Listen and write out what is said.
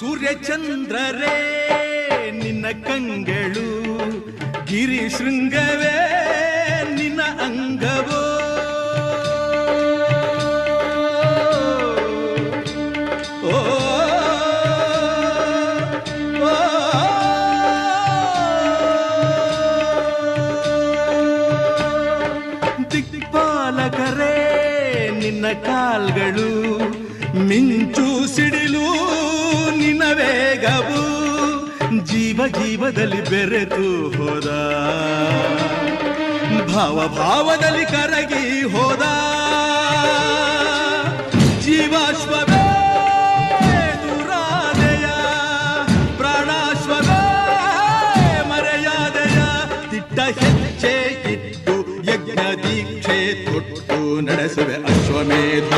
ಸೂರ್ಯಚಂದ್ರರೇ ನಿನ್ನ ಕಂಗಳು ಗಿರಿ ಶೃಂಗವೇ ನಿನ್ನ ಅಂಗವೋ. ಓ ನಿನ್ನ ಕಾಲ್ಗಳು ಮಿಂಚು ಸಿಡಿಲು ನಿನ್ನ ವೇಗವು ಜೀವ ಜೀವದಲ್ಲಿ ಬೆರೆತು ಹೋದ. ಭಾವ ಭಾವದಲ್ಲಿ ಕರಗಿ ಹೋದ. ಜೀವಾಶ್ವವೇ ದುರಾದಯ, ಪ್ರಾಣಾಶ್ವವೇ ಮರೆಯಾದೆಯ ತಿಟ್ಟ ಹೆಚ್ಚೆ ಇಟ್ಟು ಯಜ್ಞ ದೀಕ್ಷೆ ತೊಟ್ಟು ನಡೆಸುವೆ ಅಶ್ವಮೇಧ